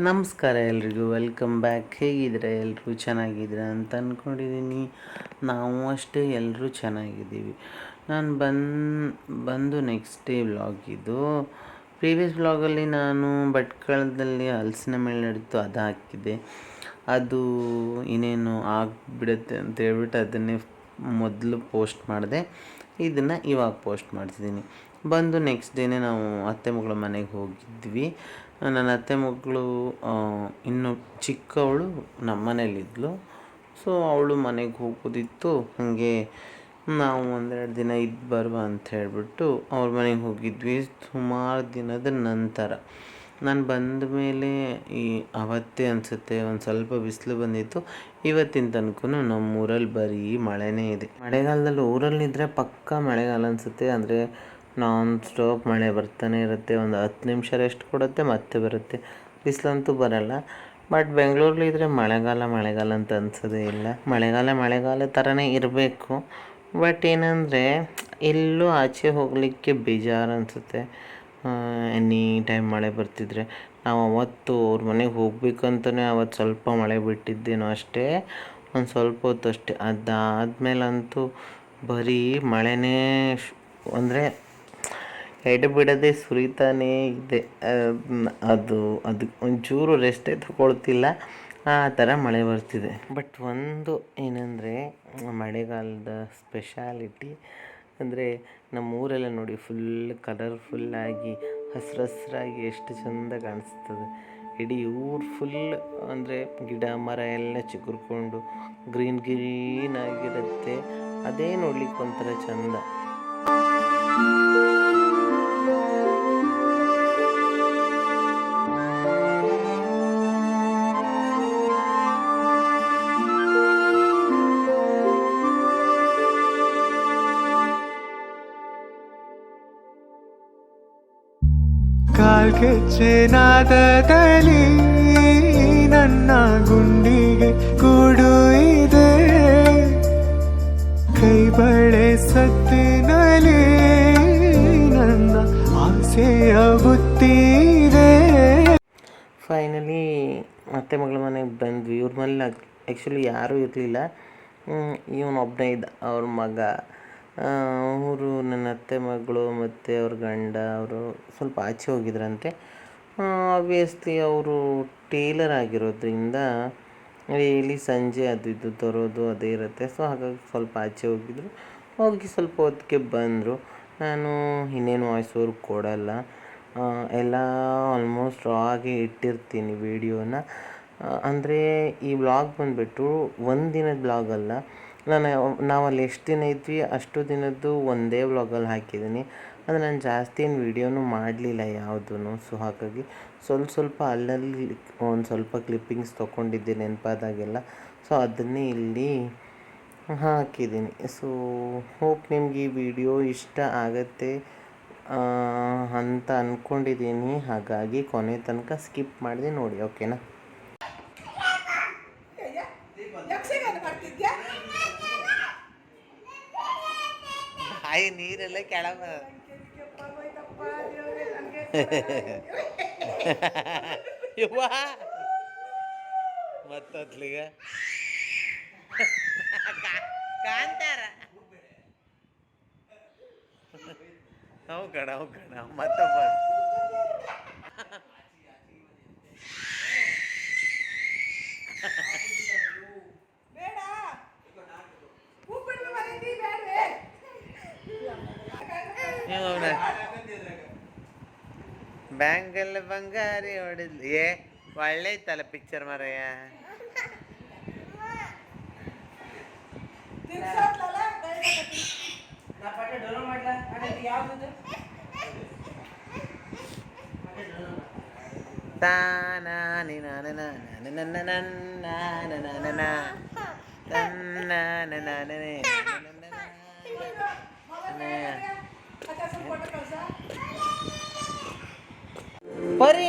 ನಮಸ್ಕಾರ ಎಲ್ರಿಗೂ, welcome back. ಹೇಗಿದ್ದೀರಾ? ಎಲ್ಲರೂ ಚೆನ್ನಾಗಿದ್ದೀರಾ ಅಂತ ಅಂದ್ಕೊಂಡಿದ್ದೀನಿ ನಾವು ಅಷ್ಟೇ ಎಲ್ಲರೂ ಚೆನ್ನಾಗಿದ್ದೀವಿ. ನಾನು ಬಂದು ಬಂದು ನೆಕ್ಸ್ಟ್ ಡೇ ಇದು. ಪ್ರೀವಿಯಸ್ ವ್ಲಾಗಲ್ಲಿ ನಾನು ಭಟ್ಕಳದಲ್ಲಿ ಹಲಸಿನ ಮೇಲೆ ನಡೀತು, ಅದು ಹಾಕಿದ್ದೆ. ಅದು ಇನ್ನೇನು ಆಗಿಬಿಡುತ್ತೆ ಅಂತ ಹೇಳ್ಬಿಟ್ಟು ಅದನ್ನೇ ಮೊದಲು ಪೋಸ್ಟ್ ಮಾಡಿದೆ. ಇದನ್ನು ಇವಾಗ ಪೋಸ್ಟ್ ಮಾಡ್ತಿದ್ದೀನಿ. ಬಂದು ನೆಕ್ಸ್ಟ್ ಡೇನೇ ನಾವು ಅತ್ತೆ ಮಗಳ ಮನೆಗೆ ಹೋಗಿದ್ವಿ. ನನ್ನ ಅತ್ತೆ ಮಗಳು ಇನ್ನು ಚಿಕ್ಕವಳು ನಮ್ಮ ಮನೇಲಿದ್ಲು ಸೊ ಅವಳು ಮನೆಗೆ ಹೋಗೋದಿತ್ತು. ಹಾಗೆ ನಾವು ಒಂದೆರಡು ದಿನ ಇದ್ದು ಬರುವ ಅಂತ ಹೇಳಿಬಿಟ್ಟು ಅವ್ರ ಮನೆಗೆ ಹೋಗಿದ್ವಿ ಸುಮಾರು ದಿನದ ನಂತರ. ನಾನು ಬಂದ ಮೇಲೆ ಈ ಅವತ್ತೇ ಅನಿಸುತ್ತೆ, ಒಂದು ಸ್ವಲ್ಪ ಬಿಸಿಲು ಬಂದಿತ್ತು. ಇವತ್ತಿನ ತನಕ ನಮ್ಮೂರಲ್ಲಿ ಬರೀ ಮಳೆನೇ ಇದೆ. ಮಳೆಗಾಲದಲ್ಲಿ ಊರಲ್ಲಿದ್ದರೆ ಪಕ್ಕ ಮಳೆಗಾಲ ಅನಿಸುತ್ತೆ. ಅಂದರೆ ನಾನ್ ಸ್ಟಾಪ್ ಮಳೆ ಬರ್ತಾನೆ ಇರುತ್ತೆ, ಒಂದು ಹತ್ತು ನಿಮಿಷ ರೆಸ್ಟ್ ಕೊಡುತ್ತೆ, ಮತ್ತೆ ಬರುತ್ತೆ. ಬಿಸಿಲಂತೂ ಬರಲ್ಲ. ಬಟ್ ಬೆಂಗಳೂರಲ್ಲಿದ್ದರೆ ಮಳೆಗಾಲ ಮಳೆಗಾಲ ಅಂತ ಅನ್ಸೋದೇ ಇಲ್ಲ. ಮಳೆಗಾಲ ಮಳೆಗಾಲ ಥರನೇ ಇರಬೇಕು. ಬಟ್ ಏನಂದರೆ, ಎಲ್ಲೂ ಆಚೆ ಹೋಗಲಿಕ್ಕೆ ಬೇಜಾರು ಅನಿಸುತ್ತೆ. ಎನಿ ಟೈಮ್ ಮಳೆ ಬರ್ತಿದ್ರೆ. ನಾವು ಅವತ್ತು ಅವ್ರ ಮನೆಗೆ ಹೋಗ್ಬೇಕಂತಲೇ ಅವತ್ತು ಸ್ವಲ್ಪ ಮಳೆ ಬಿಟ್ಟಿದ್ದೇನೋ ಅಷ್ಟೇ. ಒಂದು ಸ್ವಲ್ಪ ಹೊತ್ತು ಅಷ್ಟೇ. ಅದಾದಮೇಲಂತೂ ಬರೀ ಮಳೆನೇ ಅಂದರೆ ಎಡೆ ಬಿಡದೆ ಸುರಿತಾನೇ ಇದೆ. ಅದು ಅದು ಒಂಚೂರು ರೆಸ್ಟೇ ತಗೊಳ್ತಿಲ್ಲ. ಆ ಥರ ಮಳೆ ಬರ್ತಿದೆ. ಬಟ್ ಒಂದು ಏನಂದರೆ, ಮಳೆಗಾಲದ ಸ್ಪೆಷಾಲಿಟಿ ಅಂದರೆ ನಮ್ಮ ಊರೆಲ್ಲ ನೋಡಿ ಫುಲ್ ಕಲರ್ಫುಲ್ಲಾಗಿ ಹಸ್ರು ಹಸಿರಾಗಿ ಎಷ್ಟು ಚೆಂದ ಕಾಣಿಸ್ತದೆ. ಇಡೀ ಊರು ಫುಲ್ ಅಂದರೆ ಗಿಡ, ಮರ ಎಲ್ಲ ಚಿಗುರ್ಕೊಂಡು ಗ್ರೀನ್ ಗ್ರೀನ್ ಆಗಿರುತ್ತೆ. ಅದೇ ನೋಡ್ಲಿಕ್ಕೆ ಒಂಥರ ಚಂದ. ಕಾಲ್ಗೆಜ್ಜೆ ನಾದದಲ್ಲಿ ನನ್ನ ಗುಂಡಿಗೆ ಕೂಡು ಇದೆ. ಕೈ ಬಳೆ ಸತ್ತಿನಲ್ಲಿ ನನ್ನ ಆಸೆಯ ಬುತ್ತಿದೆ ಫೈನಲಿ ಮತ್ತೆ ಮಗಳ ಮನೆಗೆ ಬಂದ್ವಿ. ಇವ್ರ ಮನೇಲಿ ಆ್ಯಕ್ಚುಲಿ ಯಾರೂ ಇರಲಿಲ್ಲ. ಇವನೊಬ್ಬನೇ ಇದ್ದ, ಅವ್ರ ಮಗ. ಅವರು ನನ್ನ ಅತ್ತೆ ಮಗಳು ಮತ್ತು ಅವ್ರ ಗಂಡ, ಅವರು ಸ್ವಲ್ಪ ಆಚೆ ಹೋಗಿದ್ರಂತೆ. ಆಬ್ವಿಯಸ್ಲಿ ಅವರು ಟೇಲರ್ ಆಗಿರೋದ್ರಿಂದ ಡೈಲಿ ಸಂಜೆ ಅದು ಇದು ತರೋದು ಅದೇ ಇರುತ್ತೆ. ಸೊ ಹಾಗಾಗಿ ಸ್ವಲ್ಪ ಆಚೆ ಹೋಗಿದ್ರು. ಹೋಗಿ ಸ್ವಲ್ಪ ಹೊತ್ತಿಗೆ ಬಂದರು. ನಾನು ಇನ್ನೇನು ವಾಯ್ಸ್ ಓವರ್ ಕೊಡಲ್ಲ. ಎಲ್ಲ ಆಲ್ಮೋಸ್ಟ್ ಆಗಿ ಇಟ್ಟಿರ್ತೀನಿ ವೀಡಿಯೋನ ಅಂದರೆ ಈ ಬ್ಲಾಗ್ ಬಂದುಬಿಟ್ಟು ಒಂದು ದಿನದ ಬ್ಲಾಗ್ ಅಲ್ಲ ನಾನು ನಾವಲ್ಲಿ ಎಷ್ಟು ದಿನ ಇದ್ವಿ, ಅಷ್ಟು ದಿನದ್ದು ಒಂದೇ ವ್ಲಾಗಲ್ಲಿ ಹಾಕಿದ್ದೀನಿ. ಅಂದರೆ ನಾನು ಜಾಸ್ತಿ ಏನು ವೀಡಿಯೋನು ಮಾಡಲಿಲ್ಲ ಯಾವುದೂ ಸೊ ಹಾಗಾಗಿ ಸ್ವಲ್ಪ ಸ್ವಲ್ಪ ಅಲ್ಲಲ್ಲಿ ಒಂದು ಸ್ವಲ್ಪ ಕ್ಲಿಪ್ಪಿಂಗ್ಸ್ ತೊಗೊಂಡಿದ್ದೆ ನೆನಪಾದಾಗೆಲ್ಲ. ಸೊ ಅದನ್ನೇ ಇಲ್ಲಿ ಹಾಕಿದ್ದೀನಿ. ಸೊ ಹೋಪ್ ನಿಮ್ಗೆ ಈ ವಿಡಿಯೋ ಇಷ್ಟ ಆಗತ್ತೆ ಅಂತ ಅಂದ್ಕೊಂಡಿದ್ದೀನಿ ಹಾಗಾಗಿ ಕೊನೆ ತನಕ ಸ್ಕಿಪ್ ಮಾಡಿದೆ ನೋಡಿ ಓಕೆನಾ ಬಾಯಿ ನೀರೆಲ್ಲ ಕೆಳಗ. ಯವ್ವ. ಮತ್ತೊತ್ಲಿಗ. ಕಾಂತಾರ. ಅವು ಕಣ ಅವು ಕಣ. ಮತ್ತೊಬ್ಬ. ಬ್ಯಾಂಕಲ್ಲಿ ಬಂಗಾರಿ ಹೊಡಿದ್ಲು ಏ ಒಳ್ಳೆ ಐತಲ್ಲ ಪಿಕ್ಚರ್ ಮರಯ್ಯ ತಾನಾನಿ ನಾನ ನಾನ ನನ್ನ ನನ್ನ ನನ್ನ ನನ್ನ ನನ್ನ ಪರಿ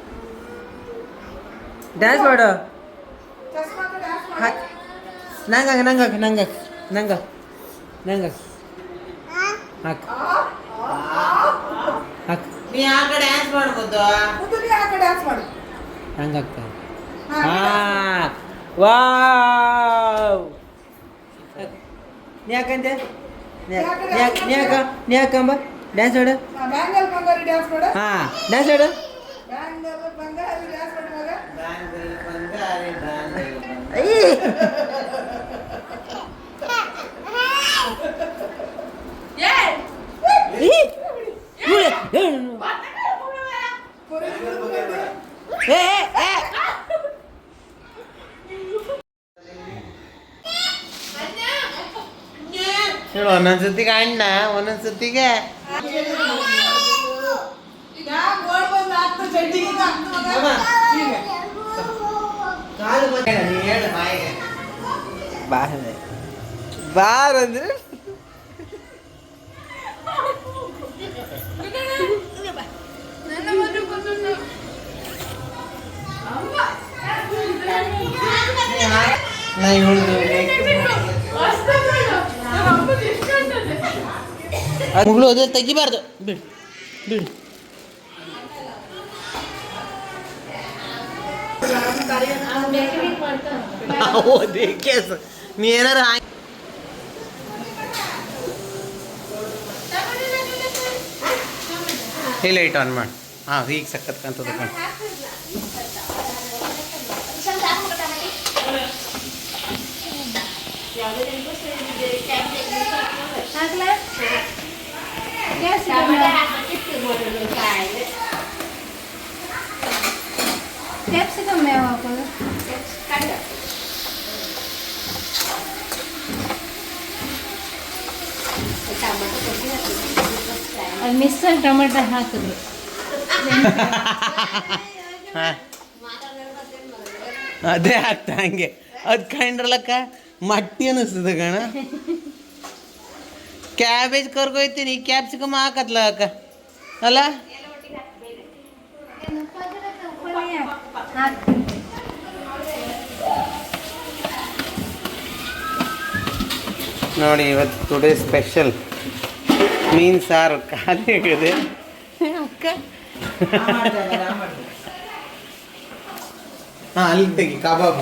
ಡ್ಯಾನ್ಸ್ ಮಾಡು ಹಾಕ್ ನಂಗ ನಂಗ ನಂಗ ನಂಗ ನಂಗ ಹಾಕ್ ಹಾಕ್ ನೀ ಆ ಕಡೆ ಡ್ಯಾನ್ಸ್ ಮಾಡ್ಬೋದು ಹಂಗಾಗ್ತದೆ ಹಾಂ ವಾವ್ ನೀ ಯಾಕಂತೆ ನೀ ಯಾಕ ನೀ ಯಾಕ ನೀ ಯಾಕಂಬ ಡ್ಯಾನ್ಸ್ ಆಡು ಬ್ಯಾಂಗಲ್ ಬಂಗಾರಿ ಡ್ಯಾನ್ಸ್ ಮಾಡ. ಹಾಂ ಡ್ಯಾನ್ಸ್ ಆಡು ಬ್ಯಾಂಗಲ್ ಬಂಗಾರಿ ಡ್ಯಾನ್ಸ್ ಮಾಡು. ಮಗ ಒಂದೊಂದು ಸತಿಗೆ ಅಣ್ಣ ಈಗ ಬಂದು ಚಡ್ಡಿಗೆ ಮಗ. ನೀ ಹೇಳು ಬಾಯಿಗೆ ಬಾರ ಬಾರ್ ಅಂದ್ರೆ? ನಾ ಹೇಳ್ದು ಮುಗಳು ಅದೇ ತೆಗಿಬಾರ್ದು. ಬಿಡು ಬಿಡು. ಓದಿ ಕೇಸ್ ನೀ ಏನಾರ ಹಾಕಿ ಇಲ್ಲ ಲೈಟ್ ಆನ್ ಮಾಡಿ ಹಾಂ ಈಗ ಸಖತ್ ಕಾಣ್ತದೆ ಕಣ್ ಕ್ಯಾಪ್ಸಿಕಮ್ ಯಾವ ಹಾಕೋದು ಅದು ಮಿಸ್ ಟೊಮೆಟೊ ಹಾಕಿದ್ರು. ಹಾಂ. ಅದೇ ಆಗ್ತ ಹಂಗೆ. ಅದು ಕಂಡ್ರಲಕ್ಕ ಮಟ್ಟಿ ಅನ್ನಿಸ್ತದ ಕಣ. ಕ್ಯಾಬೇಜ್ ಕರ್ಕೊಯ್ತೀನಿ ಕ್ಯಾಪ್ಸಿಕಮ್ ಹಾಕತ್ಲ ಅಕ್ಕ. ಅಲ್ಲ? ನೋಡಿ, ಇವತ್ತು ಟುಡೇ ಸ್ಪೆಷಲ್ ಮೀನು ಸಾರು ಖಾಲಿ ಆಗಿದೆ. ಅಕ್ಕ? ಹಾಂ ಅಲ್ಲಿ ತೆಗಿ ಕಬಾಬ್.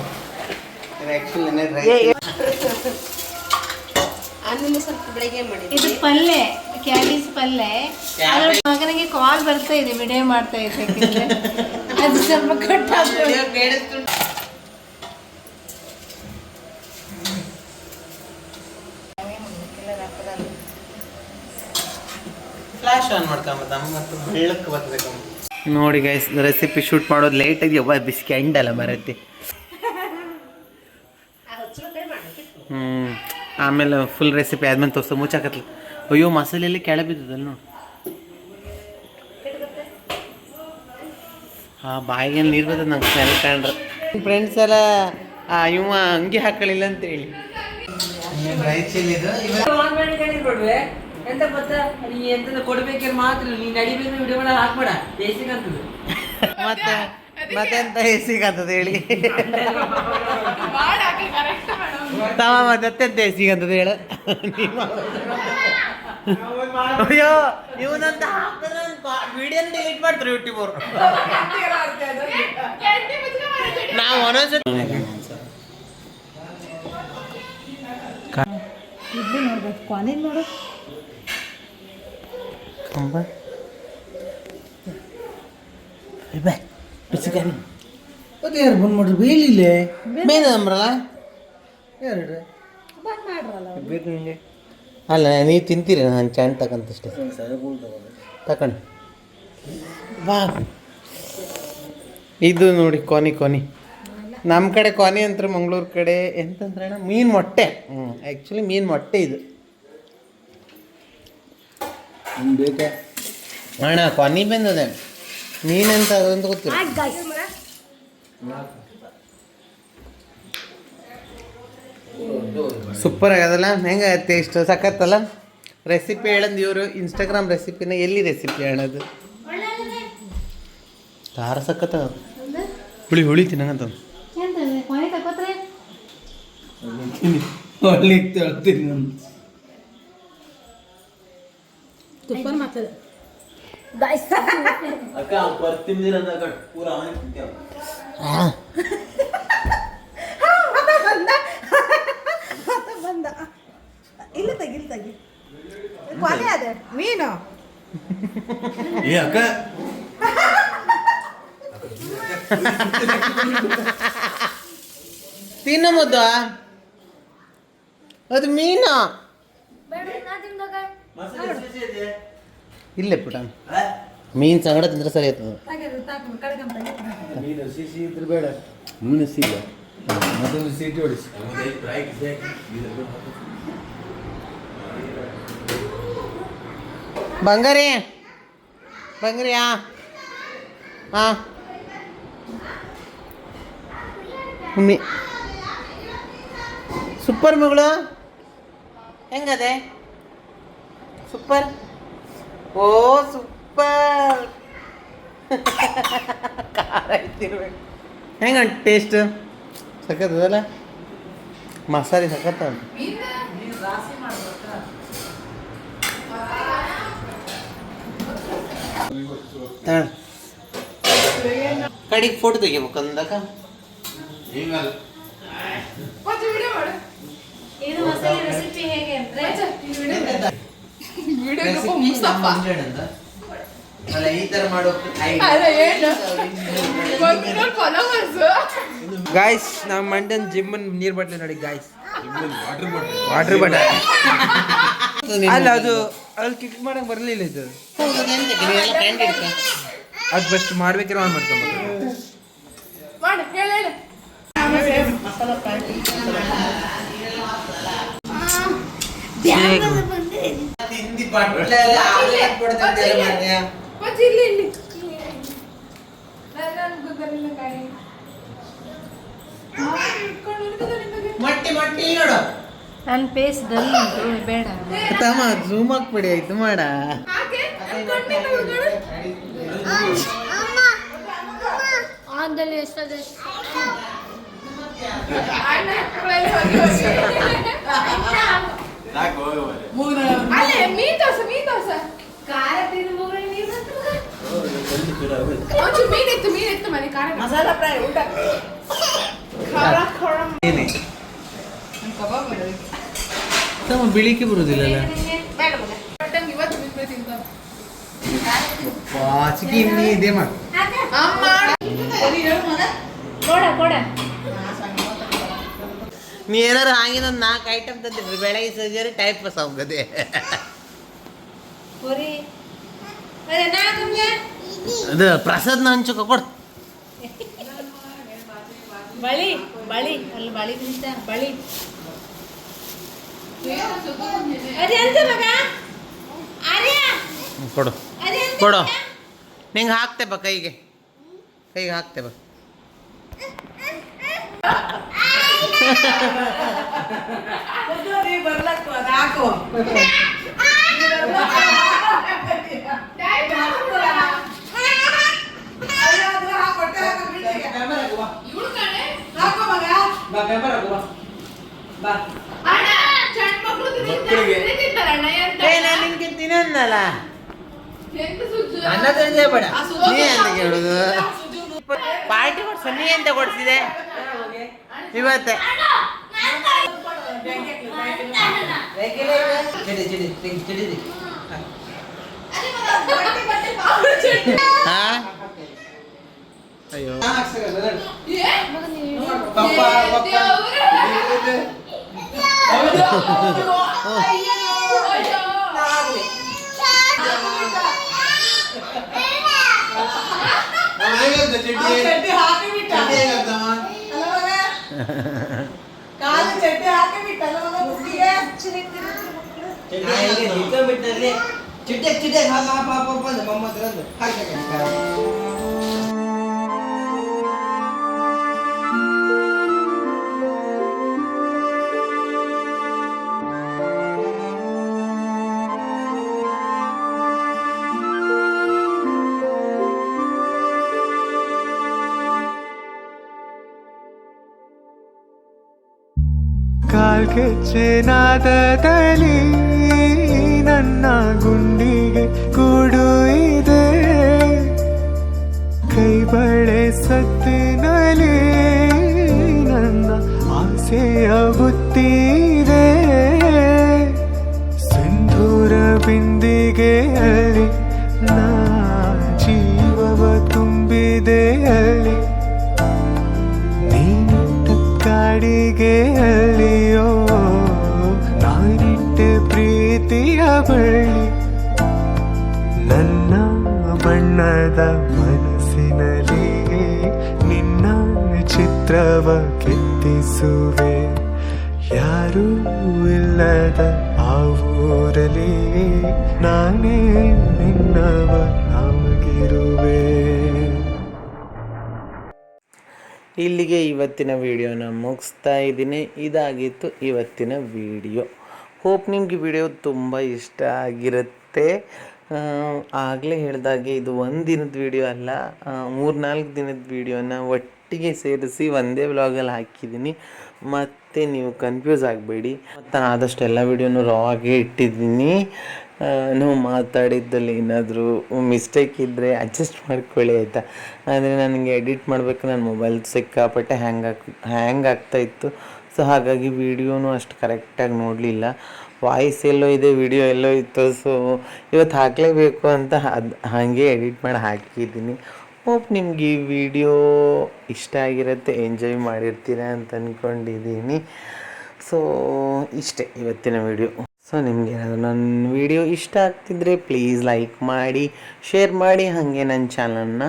ಇದು ಪಲ್ಲೆ ಕ್ಯಾಬೇಜ್ ಪಲ್ಲೆ. ಅದ್ರ ಮಗನಿಗೆ ಕಾಲ್ ಬರ್ತಾ ಇದೆ ವಿಡಿಯೋ ಮಾಡ್ತಾ ಇದೆ ಅದು ಸ್ವಲ್ಪ ಕಟ್ ಫ್ಲಾಶ್ ಆನ್ ಮಾಡ್ಕೊಂಬತ್ತ ಮತ್ತು ಬೆಳ್ಳಕ್ಕೆ ನೋಡಿ ಗೈಸ್ ರೆಸಿಪಿ ಶೂಟ್ ಮಾಡೋದು ಲೇಟಾಗಿ ಒಬ್ಬ ಬಿಸಿ ಅಲ್ಲ ಬರತ್ತೆ ಹ್ಞೂ ಆಮೇಲೆ ಫುಲ್ ರೆಸಿಪಿ ಆದ್ಮೇಲೆ ತೋರ್ಸ ಮುಚ್ಚಾಕತ್ಲ. ಅಯ್ಯೋ ಮಸಾಲೆಯಲ್ಲಿ ಕೆಳ ಬಿದ್ದದಲ್ಲ ನೋಡಿ. ಹಾ ಬಾಯಿಗೆ ನೀರು ಬರ್ತದೆ ನಂಗೆ ಸ್ಮೆಲ್ ಕಾಣ್ರ ಫ್ರೆಂಡ್ಸ್ ಎಲ್ಲ ಆ, ಇವ ಅಂಗಿ ಹಾಕೊಳ್ಳಿಲ್ಲ ಅಂತ ಹೇಳಿ ಎಂತ ಗೊತ್ತಾ? ನೀ ಎಂತ ಕೊಡ್ಬೇಕೇನು ಮಾತ್ರ ನೀ ನಡಿಬೇಕು ವಿಡಿಯೋ ಮಾಡ ಹಾಕ್ಬೇಡ. ಬೇಸಿಗೆ ಅಂತದ್ದು ಮತ್ತೆ ಮತ್ತೆಂತ ಸಿಗಂತದ ಹೇಳಿ? ತಮ್ಮ ಮತ್ತೆಂತ ಅಂತದ ಹೇಳ. ಅಯ್ಯೋ ಇವನಂತ ವಿಡಿಯೋನ ಡಿಲೀಟ್ ಮಾಡ್ತಾರೆ ಯೂಟ್ಯೂಬ್ ಅವರು. ನಾವು ಒಂದೊಂದ್ಸತಿ ಇಡ್ಲಿ ನೋಡ್ಬೇಕು ಕೊನೆಗೆ ನೋಡು. ಕಂಬ ಬಾ ಬಿಸಿಕಾರಿ ಯಾರು ಬಂದ್ ಮಾಡ್ರಿ? ಇಲ್ಲೇ? ಬೇಗ ಅಂಬ್ರಲ್ಲ ಎರಡು ಬಂದ್ ಮಾಡ್ರಲ್ಲ ಬೇಕು ಅಲ್ಲ ನೀವು ತಿಂತೀರಿ ನಾನು ಚಾನ್ ತಗೊಂತಷ್ಟೇ ತಕೊಂಡು. ಬಾ. ಇದು ನೋಡಿ ಕೊನಿ ಕೊನಿ. ನಮ್ಮ ಕಡೆ ಕೊನಿ ಅಂತ ಮಂಗಳೂರು ಕಡೆ ಎಂತಂದ್ರೆ ಮೀನು ಮೊಟ್ಟೆ. ಹ್ಞೂ ಆ್ಯಕ್ಚುಲಿ ಮೀನು ಮೊಟ್ಟೆ ಇದು. ಅಣ್ಣ ಕೊನಿ ಬಂದದೆ. ಮೀನಂತ ಅದಂತ ಗೊತ್ತಿಲ್ಲ. ಸೂಪರ್ ಆಗದಲ್ಲ? ಹೆಂಗೆ ಟೇಸ್ಟ್ ಸಖತ್ತಲ್ಲ? ರೆಸಿಪಿ ಹೇಳಂದು ಇವರು. ಇನ್ಸ್ಟಾಗ್ರಾಮ್ ರೆಸಿಪಿನ ಎಲ್ಲಿ ರೆಸಿಪಿ ಹೇಳೋದು? ಖಾರ ಸಖತ್ತ ಹುಳಿ ಹುಳಿ ತಿನ್ನಂಗಂತ ಎಂತಂದ್ರೆ ಕೊನೆ ತಗೋತ್ರೆ ಒಳ್ಳೆ ಹಾ. ತುಪ್ಪನ ಮಾತದ ಬಂದ. ಇಲ್ಲ ತೆಗಿ ಇಲ್ಲ ತೆಗಿ. ಕೊನೆ ಅದ ಮೀನು. ಏ ಅಕ್ಕ. ತಿನ್ನ ಮುದ್ದ. ಅದು ಮೀನು. ಇಲ್ಲೇ ಪುಟ. ಮೀನು ಸಂಗಡ ತಿಂದ್ರೆ ಸರಿ ಆಯ್ತದ. ನೀನು ಸಿಸಿ ಇದ್ರೆ ಬೇಡ. ನೀನು ಸಿಗ. ಮತ್ತೊಂದು ಸೀಟಿ ಹೊಡಿಸಿ. ಬಂಗಾರಿ ಬಂಗಾರಿ. ಆ ಹಾಂ. ಮೀ ಸೂಪರ್ ಮಗಳು. ಹೆಂಗದೆ? ಸೂಪರ್ ಓ ಸೂಪರ್ ಖಾರ ಐತಿರ್ಬೇಕು ಹೆಂಗ ಟೇಸ್ಟ್ ಸಖತ್ತದಲ್ಲ ಮಸಾಲೆ ಸಖತ್ತ ಕಡಿಗೆ ಫೋಟೋ ತೆಗಿಬೇಕು ಅಂದಾಗ ಇದು ಮಸಾಲೆ ರೆಸಿಪಿ ಹೇಗೆ ಅಂದ್ರೆ ಅಲ್ಲ ಈ ತರ ಮಾಡೋ ಗಾಯ್ಸ್ ನಮ್ಮ ಮಂಡ್ಯನ್ ಜಿಮ್ಮನ್ ನೀರ್ ಬಟ್ಲೆ ನೋಡಿ ಗಾಯ್ಸ್ ವಾಟರ್ ಬಾಟಲ್ ಅಲ್ಲ ಅದು ಅಲ್ಲಿ ಕಿಕ್ ಮಾಡಕ್ ಬರ್ಲಿಲ್ಲ ಇದು. ಅದು ಫಸ್ಟ್ ಮಾಡ್ಬೇಕಿರೋ ಆನ್ ಮಾಡ್ಕೊಂಬ ತಿಂದಿ ಬಟ್ಟೆ ಎಲ್ಲ ಆಗ್ಲೇ ಕೊಡ್ತಿದ್ದೆಲ್ಲ ಮಾರ್ರೆ. ಮೊಟ್ಟೆ ಇಲ್ಲಿ ಇಲ್ಲಿ. ನೋಡು. ನನ್ನ ಪೇಸ್ ಡಲ್ ಉಂಟು ಬೇಡ. ತಮ್ಮ ಝೂಮ್ ಹಾಕ್ಬಿಡಿ ಆಯ್ತು ಮಾಡ. ಆದಲ್ಲಿ ಎಷ್ಟದ ಖಾರ ತಿಂದು ಮುಗ್ರೆ ನೀರು ಮಸಾಲ ಫ್ರೈ ಊಟ. ಏನೇ? ತಮ್ಮ ಬಿಳಿಕೆ ಬರುದಿಲ್ಲಲ್ಲ? ವಾಚಿಗೆ ಇನ್ನೇ ಇದೆ ಮಾಡು ಕೊಡ ಕೊಡ. ನೀ ಏನಾರು ಹಾಗಿನ ನಾಲ್ಕು ಐಟಮ್ ತಂದಿರ್ರಿ. ಬೆಳಗ್ಗೆ ಸರ್ಜರಿ ಟೈಪ್ ಪಾಸ್ ಅದ ಅದೇ ಪ್ರಸಾದ್ನ ಹಂಚುಕ ಕೊಡು. ಬಳಿ ಬಳಿ. ಅಲ್ಲಿ ಬಳಿ ಬಳಿ. ಕೊಡು. ಕೊಡು. ನಿಂಗೆ ಹಾಕ್ತೆ ಬಾ ಕೈಗೆ. ಕೈಗೆ ಹಾಕ್ತೆ ಬಾ. ತಿನ್ನಲ್ಲ ಅನ್ನ ತಂದೆ ಬೇಡ ನೀ ಅಂತ ಕೇಳುದು ಪಾರ್ಟಿ ಕೊಡ್ಸ ನೀ ಎಂತ ಕೊಡ್ಸಿದೆ ಇವತ್ತೆ ಚಿಡಿ ಚಿಡಿ ಚಿಡಿ ಚಿಡಿ ಹಾ ಅಯ್ಯೋ ಚಡ್ಡಿ ಹಾಕಿಬಿಟ್ಟ ಅಲ್ಲ ಮಗ? ಕಾಲು ಚಡ್ಡಿ ಹಾಕಿಬಿಟ್ಟಲ್ಲ ಬುದ್ಧಿಗೆ ಚಿಟ್ಟೆ ಚಿಟ್ಟೆ ಪಾಪ ಪಾಪ ಹಾಪ ಬಂದು ಮೊಮ್ಮದ್ರಂದು ಹಾಕಿ ಕಾಲ್ಗೆಚ್ಚೆನಾದದಲ್ಲಿ ನನ್ನ ಗುಂಡಿಗೆ ಕೂಡು ನಾನಿಟ್ಟ ಪ್ರೀತಿಯ ಬಳ್ಳಿ. ನನ್ನ ಬಣ್ಣದ ಮನಸ್ಸಿನಲ್ಲಿ ನಿನ್ನ ಚಿತ್ರವ ಕೆತ್ತಿಸುವೆ. ಯಾರೂ ಇಲ್ಲದ ಆ ಊರಲ್ಲಿ ನಾನೇ ನಿನ್ನವ ನಮಗಿರುವೆ ಇಲ್ಲಿಗೆ ಇವತ್ತಿನ ವಿಡಿಯೋನ ಮುಗಿಸ್ತಾ ಇದ್ದೀನಿ. ಇದಾಗಿತ್ತು ಇವತ್ತಿನ ವಿಡಿಯೋ. ಹೋಪ್ ನಿಮಗೆ ವಿಡಿಯೋ ತುಂಬ ಇಷ್ಟ ಆಗಿರುತ್ತೆ. ಆಗಲೇ ಹೇಳಿದಾಗೆ ಇದು ಒಂದು ದಿನದ ವಿಡಿಯೋ ಅಲ್ಲ ಮೂರು ನಾಲ್ಕು ದಿನದ ವಿಡಿಯೋನ ಒಟ್ಟಿಗೆ ಸೇರಿಸಿ ಒಂದೇ ವ್ಲಾಗಲ್ಲಿ ಹಾಕಿದ್ದೀನಿ. ಮತ್ತು ನೀವು ಕನ್ಫ್ಯೂಸ್ ಆಗಬೇಡಿ. ಮತ್ತು ಆದಷ್ಟು ಎಲ್ಲ ವಿಡಿಯೋನು ರಾ ಆಗೇ ಇಟ್ಟಿದ್ದೀನಿ. ನಾವು ಮಾತಾಡಿದ್ದಲ್ಲಿ ಏನಾದರೂ ಮಿಸ್ಟೇಕ್ ಇದ್ದರೆ ಅಡ್ಜಸ್ಟ್ ಮಾಡ್ಕೊಳ್ಳಿ ಆಯಿತಾ? ಆದರೆ ನನಗೆ ಎಡಿಟ್ ಮಾಡಬೇಕು ನನ್ನ ಮೊಬೈಲ್ ಸಿಕ್ಕಾಪಟ್ಟೆ ಹ್ಯಾಂಗ್ ಆಗ್ತಾ ಹ್ಯಾಂಗ್ ಆಗ್ತಾಯಿತ್ತು ಸೊ ಹಾಗಾಗಿ ವಿಡಿಯೋನು ಅಷ್ಟು ಕರೆಕ್ಟಾಗಿ ನೋಡಲಿಲ್ಲ. ವಾಯ್ಸ್ ಎಲ್ಲೋ ಇದೆ, ವಿಡಿಯೋ ಎಲ್ಲೋ ಇತ್ತು, ಸೊ ಇವತ್ತು ಹಾಕಲೇಬೇಕು ಅಂತ ಅದು ಹಾಗೆ ಎಡಿಟ್ ಮಾಡಿ ಹಾಕಿದ್ದೀನಿ. ಹೋಪ್ ನಿಮ್ಗೆ ಈ ವಿಡಿಯೋ ಇಷ್ಟ ಆಗಿರುತ್ತೆ, ಎಂಜಾಯ್ ಮಾಡಿರ್ತೀರಾ ಅಂತ ಅಂದ್ಕೊಂಡಿದ್ದೀನಿ ಸೊ ಇಷ್ಟೇ ಇವತ್ತಿನ ವಿಡಿಯೋ. ಸೊ ನಿಮಗೆ ನನ್ನ ವಿಡಿಯೋ ಇಷ್ಟ ಆಗ್ತಿದ್ರೆ ಪ್ಲೀಸ್ ಲೈಕ್ ಮಾಡಿ, ಶೇರ್ ಮಾಡಿ, ಹಾಗೆ ನನ್ನ ಚಾನಲ್ನ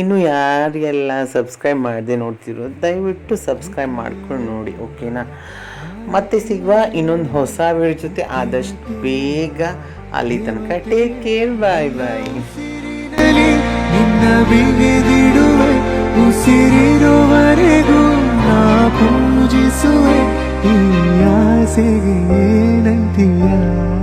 ಇನ್ನು ಯಾರಿಗೆಲ್ಲ ಸಬ್ಸ್ಕ್ರೈಬ್ ಮಾಡದೆ ನೋಡ್ತಿರೋ, ದಯವಿಟ್ಟು ಸಬ್ಸ್ಕ್ರೈಬ್ ಮಾಡ್ಕೊಂಡು ನೋಡಿ ಓಕೆನಾ ಮತ್ತೆ ಸಿಗುವ ಇನ್ನೊಂದು ಹೊಸ ವಿಡಿಯೋ ಜೊತೆ ಆದಷ್ಟು ಬೇಗ ಅಲ್ಲಿ ತನಕ ಟೇಕ್ ಕೇರ್ ಬಾಯ್ ಬಾಯ್ ಉಸಿರಿರುವರೆಗೂ ನಾ ಪೂಜಿಸುವೆ, ಈ ಆಸೆಗೆ ಏನಂತೀಯ?